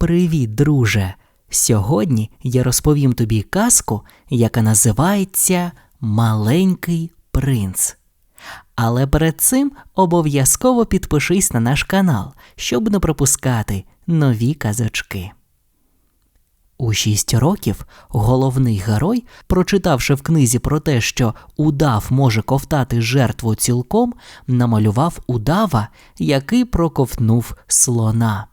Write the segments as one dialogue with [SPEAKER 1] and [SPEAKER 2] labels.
[SPEAKER 1] Привіт, друже! Сьогодні я розповім тобі казку, яка називається Маленький принц. Але перед цим обов'язково підпишись на наш канал, щоб не пропускати нові казочки. У шість років головний герой, прочитавши в книзі про те, що удав може ковтати жертву цілком, намалював удава, який проковтнув слона.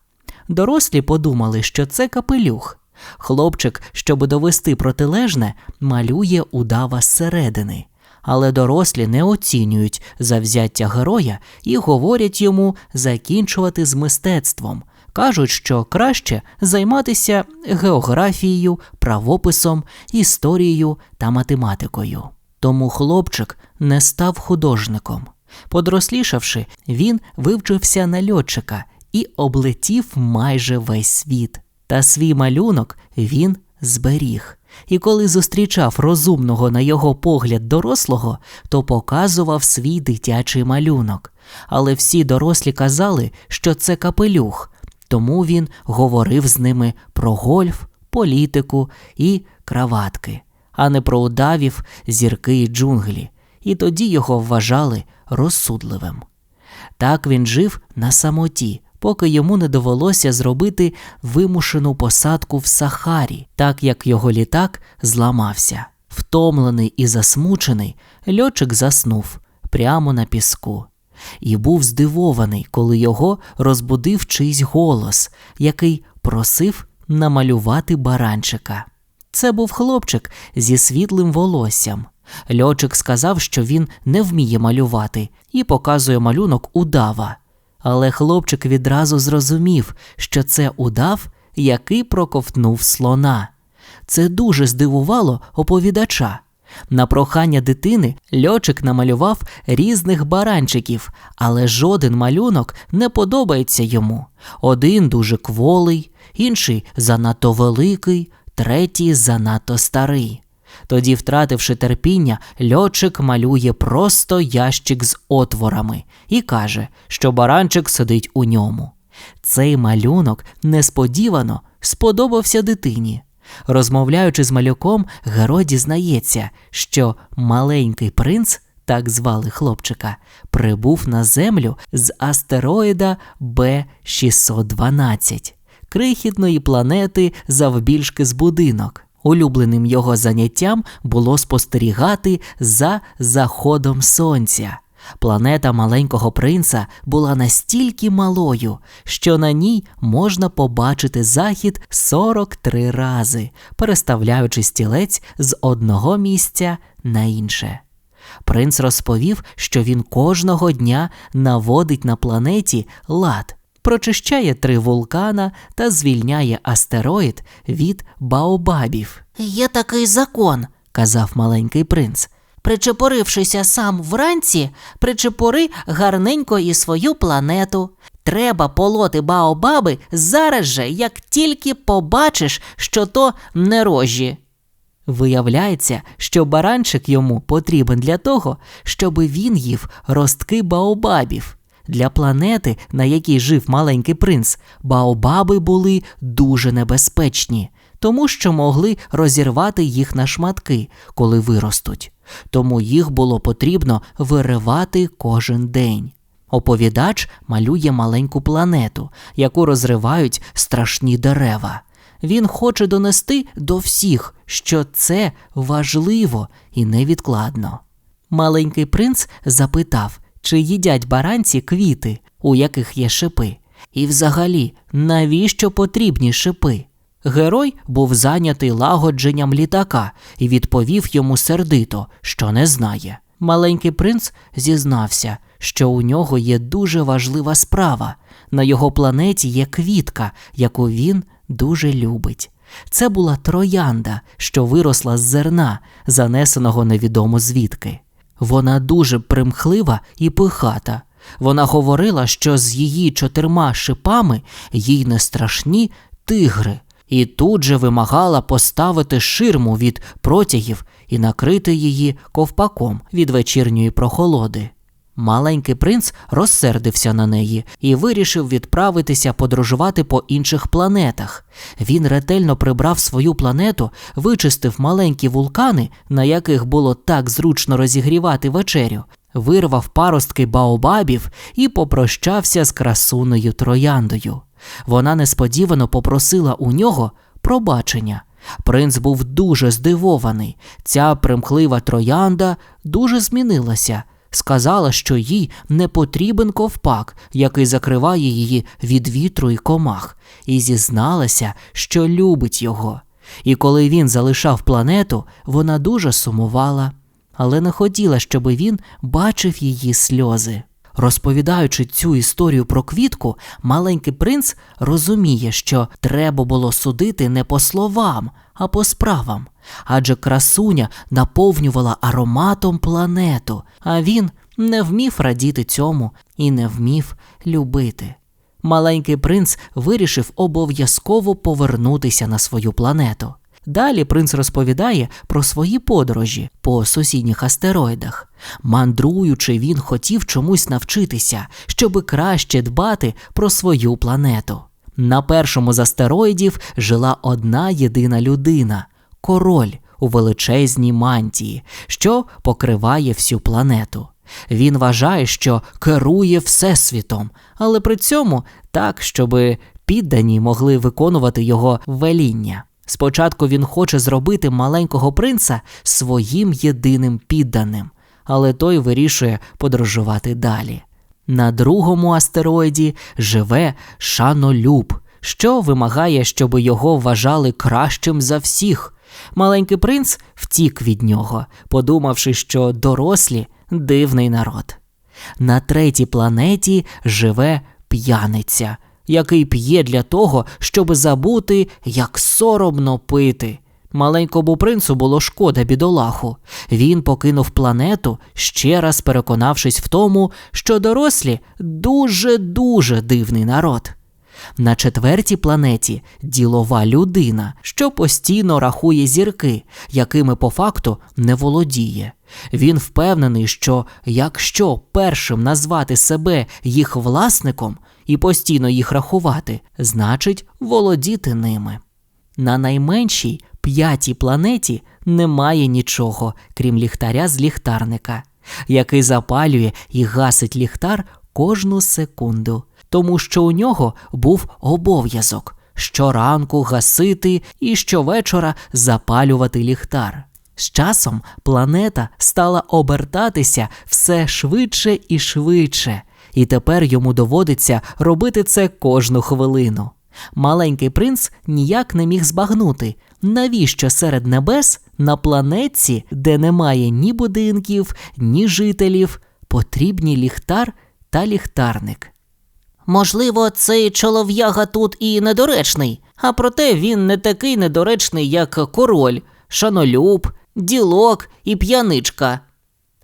[SPEAKER 1] Дорослі подумали, що це капелюх. Хлопчик, щоб довести протилежне, малює удава зсередини. Але дорослі не оцінюють завзяття героя і говорять йому закінчувати з мистецтвом. Кажуть, що краще займатися географією, правописом, історією та математикою. Тому хлопчик не став художником. Подрослішавши, він вивчився на льотчика і облетів майже весь світ. Та свій малюнок він зберіг. І коли зустрічав розумного на його погляд дорослого, то показував свій дитячий малюнок. Але всі дорослі казали, що це капелюх, тому він говорив з ними про гольф, політику і краватки, а не про удавів, зірки і джунглі, і тоді його вважали розсудливим. Так він жив на самоті, поки йому не довелося зробити вимушену посадку в Сахарі, так як його літак зламався. Втомлений і засмучений, льотчик заснув прямо на піску. І був здивований, коли його розбудив чийсь голос, який просив намалювати баранчика. Це був хлопчик зі світлим волоссям. Льотчик сказав, що він не вміє малювати, і показує малюнок удава. Але хлопчик відразу зрозумів, що це удав, який проковтнув слона. Це дуже здивувало оповідача. На прохання дитини льотчик намалював різних баранчиків, але жоден малюнок не подобається йому. Один дуже кволий, інший занадто великий, третій занадто старий. Тоді, втративши терпіння, льотчик малює просто ящик з отворами і каже, що баранчик сидить у ньому. Цей малюнок несподівано сподобався дитині. Розмовляючи з малюком, герой дізнається, що маленький принц, так звали хлопчика, прибув на землю з астероїда Б612, крихітної планети завбільшки з будинок. Улюбленим його заняттям було спостерігати за заходом сонця. Планета маленького принца була настільки малою, що на ній можна побачити захід 43 рази, переставляючи стілець з одного місця на інше. Принц розповів, що він кожного дня наводить на планеті лад, прочищає три вулкана та звільняє астероїд від баобабів.
[SPEAKER 2] Є такий закон,
[SPEAKER 1] казав маленький принц.
[SPEAKER 2] причепорившися сам вранці, причепори гарненько і свою планету. Треба полоти баобаби зараз же, як тільки побачиш, що то не рожі.
[SPEAKER 1] Виявляється, що баранчик йому потрібен для того, щоби він їв ростки баобабів. Для планети, на якій жив маленький принц, баобаби були дуже небезпечні, тому що могли розірвати їх на шматки, коли виростуть. Тому їх було потрібно виривати кожен день. Оповідач малює маленьку планету, яку розривають страшні дерева. Він хоче донести до всіх, що це важливо і невідкладно. Маленький принц запитав, чи їдять баранці квіти, у яких є шипи, і взагалі, навіщо потрібні шипи? Герой був зайнятий лагодженням літака і відповів йому сердито, що не знає. Маленький принц зізнався, що у нього є дуже важлива справа. На його планеті є квітка, яку він дуже любить. Це була троянда, що виросла з зерна, занесеного невідомо звідки. Вона дуже примхлива і пихата. Вона говорила, що з її чотирма шипами їй не страшні тигри, і тут же вимагала поставити ширму від протягів і накрити її ковпаком від вечірньої прохолоди. Маленький принц розсердився на неї і вирішив відправитися подорожувати по інших планетах. Він ретельно прибрав свою планету, вичистив маленькі вулкани, на яких було так зручно розігрівати вечерю, вирвав паростки баобабів і попрощався з красунею трояндою. Вона несподівано попросила у нього пробачення. Принц був дуже здивований. Ця примхлива троянда дуже змінилася. Сказала, що їй не потрібен ковпак, який закриває її від вітру і комах, і зізналася, що любить його. І коли він залишав планету, вона дуже сумувала, але не хотіла, щоб він бачив її сльози. Розповідаючи цю історію про квітку, маленький принц розуміє, що треба було судити не по словам, а по справам. Адже красуня наповнювала ароматом планету, а він не вмів радіти цьому і не вмів любити. Маленький принц вирішив обов'язково повернутися на свою планету. Далі принц розповідає про свої подорожі по сусідніх астероїдах. Мандруючи, він хотів чомусь навчитися, щоби краще дбати про свою планету. На першому з астероїдів жила одна єдина людина король у величезній мантії, що покриває всю планету. Він вважає, що керує всесвітом, але при цьому так, щоби піддані могли виконувати його веління. Спочатку він хоче зробити маленького принца своїм єдиним підданим, але той вирішує подорожувати далі. На другому астероїді живе шанолюб, що вимагає, щоб його вважали кращим за всіх. Маленький принц втік від нього, подумавши, що дорослі дивний народ. На третій планеті живе п'яниця, який п'є для того, щоб забути, як соромно пити. Маленькому принцу було шкода бідолаху. Він покинув планету, ще раз переконавшись в тому, що дорослі дуже дуже дивний народ. На четвертій планеті ділова людина, що постійно рахує зірки, якими по факту не володіє. Він впевнений, що якщо першим назвати себе їх власником і постійно їх рахувати, значить володіти ними. На найменшій п'ятій планеті немає нічого, крім ліхтаря з ліхтарника, який запалює і гасить ліхтар кожну секунду, тому що у нього був обов'язок щоранку гасити і щовечора запалювати ліхтар. З часом планета стала обертатися все швидше і швидше, і тепер йому доводиться робити це кожну хвилину. Маленький принц ніяк не міг збагнути, навіщо серед небес на планетці, де немає ні будинків, ні жителів, потрібні ліхтар та ліхтарник.
[SPEAKER 2] Можливо, цей чолов'яга тут і недоречний, а проте він не такий недоречний, як король, шанолюб, ділок і п'яничка.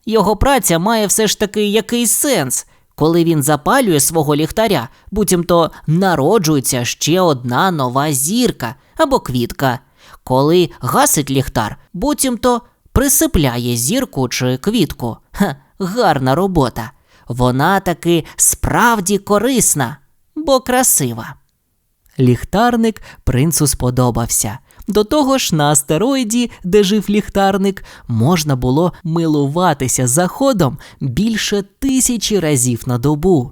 [SPEAKER 2] Його праця має все ж таки якийсь сенс. Коли він запалює свого ліхтаря, буцімто народжується ще одна нова зірка або квітка. Коли гасить ліхтар, буцімто присипляє зірку чи квітку. Ха, гарна робота. Вона таки справді корисна, бо красива.
[SPEAKER 1] Ліхтарник принцу сподобався. До того ж, на астероїді, де жив ліхтарник, можна було милуватися заходом більше тисячі разів на добу.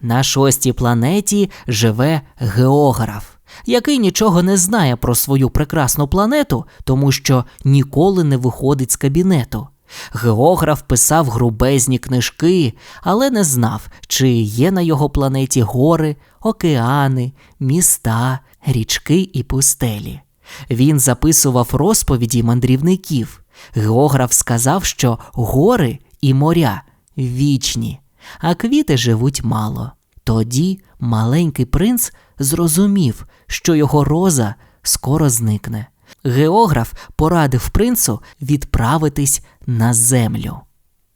[SPEAKER 1] На шостій планеті живе географ, який нічого не знає про свою прекрасну планету, тому що ніколи не виходить з кабінету. Географ писав грубезні книжки, але не знав, чи є на його планеті гори, океани, міста, річки і пустелі. Він записував розповіді мандрівників. Географ сказав, що гори і моря вічні, а квіти живуть мало. Тоді маленький принц зрозумів, що його роза скоро зникне. Географ порадив принцу відправитись на землю.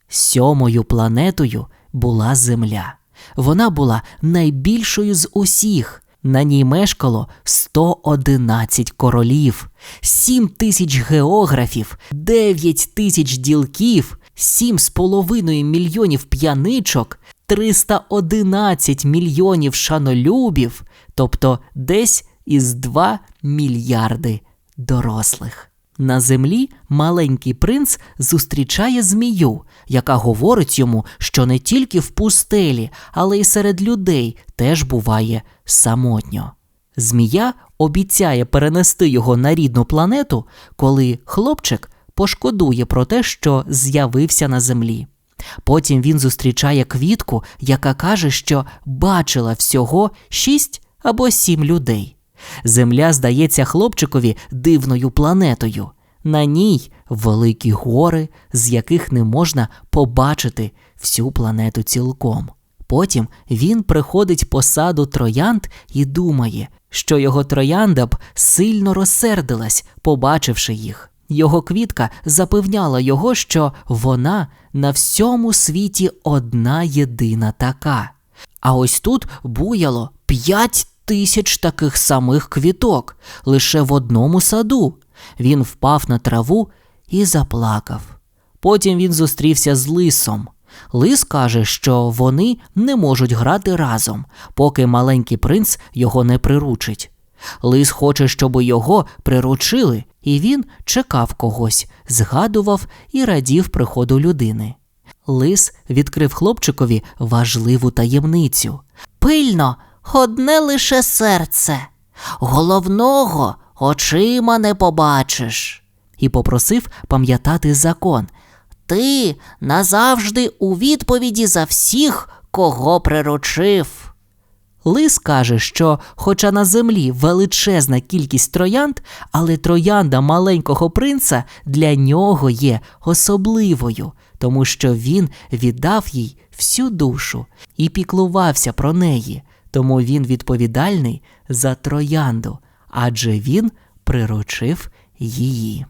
[SPEAKER 1] Сьомою планетою була Земля. Вона була найбільшою з усіх. На ній мешкало 111 королів, 7 тисяч географів, 9 тисяч ділків, 7,5 мільйонів п'яничок, 311 мільйонів шанолюбів, тобто десь із 2 мільярди дорослих. На землі маленький принц зустрічає змію, яка говорить йому, що не тільки в пустелі, але й серед людей теж буває самотньо. Змія обіцяє перенести його на рідну планету, коли хлопчик пошкодує про те, що з'явився на землі. Потім він зустрічає квітку, яка каже, що бачила всього шість або сім людей. Земля здається хлопчикові дивною планетою. На ній великі гори, з яких не можна побачити всю планету цілком. Потім він приходить по саду троянд і думає, що його троянда б сильно розсердилась, побачивши їх. Його квітка запевняла його, що вона на всьому світі одна єдина така. А ось тут буяло п'ять тисяч таких самих квіток лише в одному саду. Він впав на траву і заплакав. Потім він зустрівся з лисом. Лис каже, що вони не можуть грати разом, поки маленький принц його не приручить. Лис хоче, щоб його приручили, і він чекав когось, згадував і радів приходу людини. Лис відкрив хлопчикові важливу таємницю.
[SPEAKER 2] Пильно, одне лише серце. Головного очима не побачиш.
[SPEAKER 1] і попросив пам'ятати закон.
[SPEAKER 2] Ти назавжди у відповіді за всіх, кого приручив.
[SPEAKER 1] Лис каже, що, хоча на землі величезна кількість троянд, але троянда маленького принца для нього є особливою, тому що він віддав їй всю душу і піклувався про неї, тому він відповідальний за троянду, адже він приручив її.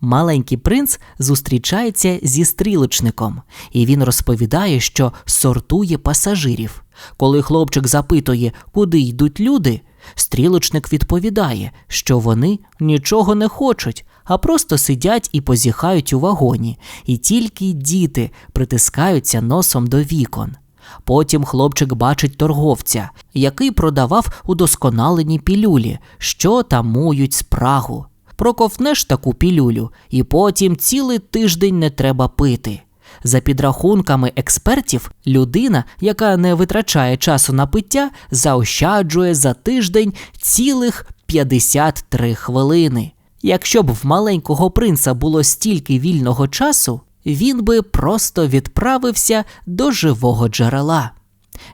[SPEAKER 1] Маленький принц зустрічається зі стрілочником, і він розповідає, що сортує пасажирів. Коли хлопчик запитує, куди йдуть люди, стрілочник відповідає, що вони нічого не хочуть, а просто сидять і позіхають у вагоні, і тільки діти притискаються носом до вікон. Потім хлопчик бачить торговця, який продавав удосконалені пілюлі, що тамують спрагу. Проковтнеш таку пілюлю, і потім цілий тиждень не треба пити. За підрахунками експертів, людина, яка не витрачає часу на пиття, заощаджує за тиждень цілих 53 хвилини. Якщо б в маленького принца було стільки вільного часу, він би просто відправився до живого джерела.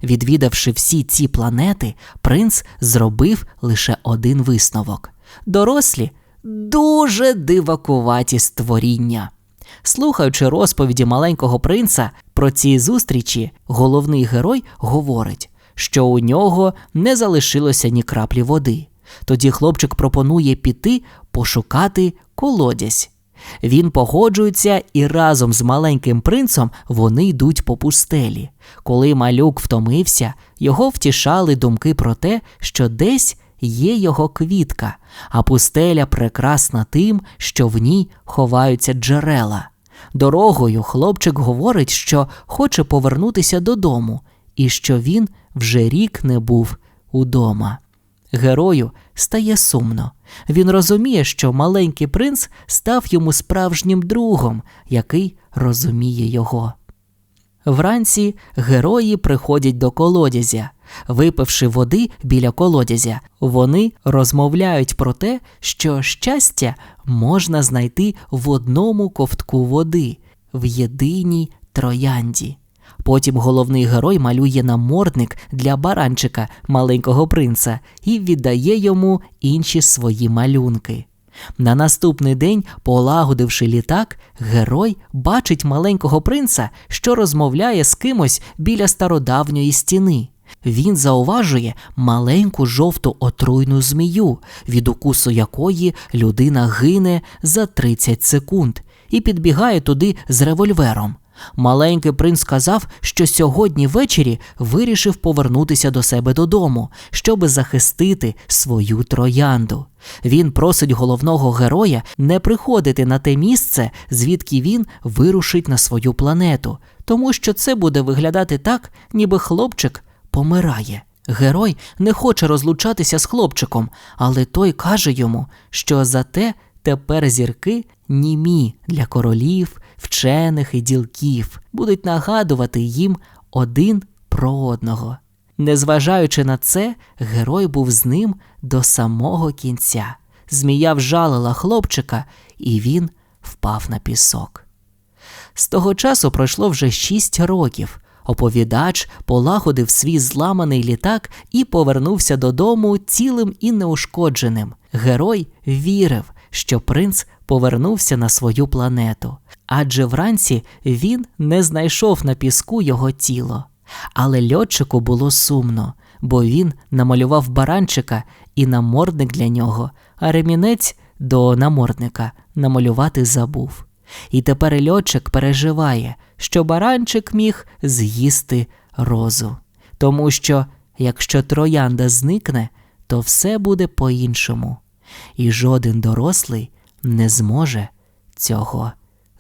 [SPEAKER 1] Відвідавши всі ці планети, принц зробив лише один висновок: дорослі дуже дивакуваті створіння. Слухаючи розповіді маленького принца про ці зустрічі, головний герой говорить, що у нього не залишилося ні краплі води. Тоді хлопчик пропонує піти пошукати колодязь. Він погоджується і разом з маленьким принцем вони йдуть по пустелі. Коли малюк втомився, його втішали думки про те, що десь є його квітка, а пустеля прекрасна тим, що в ній ховаються джерела. Дорогою хлопчик говорить, що хоче повернутися додому, і що він вже рік не був удома. Герою стає сумно. Він розуміє, що маленький принц став йому справжнім другом, який розуміє його. Вранці герої приходять до колодязя. Випивши води біля колодязя, вони розмовляють про те, що щастя можна знайти в одному ковтку води, в єдиній троянді. Потім головний герой малює намордник для баранчика маленького принца і віддає йому інші свої малюнки. На наступний день, полагодивши літак, герой бачить маленького принца, що розмовляє з кимось біля стародавньої стіни. Він зауважує маленьку жовту отруйну змію, від укусу якої людина гине за 30 секунд, і підбігає туди з револьвером.
[SPEAKER 2] Маленький принц сказав, що сьогодні ввечері вирішив повернутися до себе додому, щоби захистити свою троянду. Він просить головного героя не приходити на те місце, звідки він вирушить на свою планету, тому що це буде виглядати так, ніби хлопчик помирає. Герой не хоче розлучатися з хлопчиком, але той каже йому, що зате тепер зірки німі для королів, вчених і ділків будуть нагадувати їм один про одного. Незважаючи на це, герой був з ним до самого кінця. Змія вжалила хлопчика, і він впав на пісок. З того часу пройшло вже шість років. Оповідач полагодив свій зламаний літак і повернувся додому цілим і неушкодженим. Герой вірив, що принц повернувся на свою планету, адже вранці він не знайшов на піску його тіло. Але льотчику було сумно, бо він намалював баранчика і намордник для нього, а ремінець до намордника намалювати забув. І тепер льотчик переживає, що баранчик міг з'їсти розу. Тому що, якщо троянда зникне, то все буде по-іншому, і жоден дорослий не зможе цього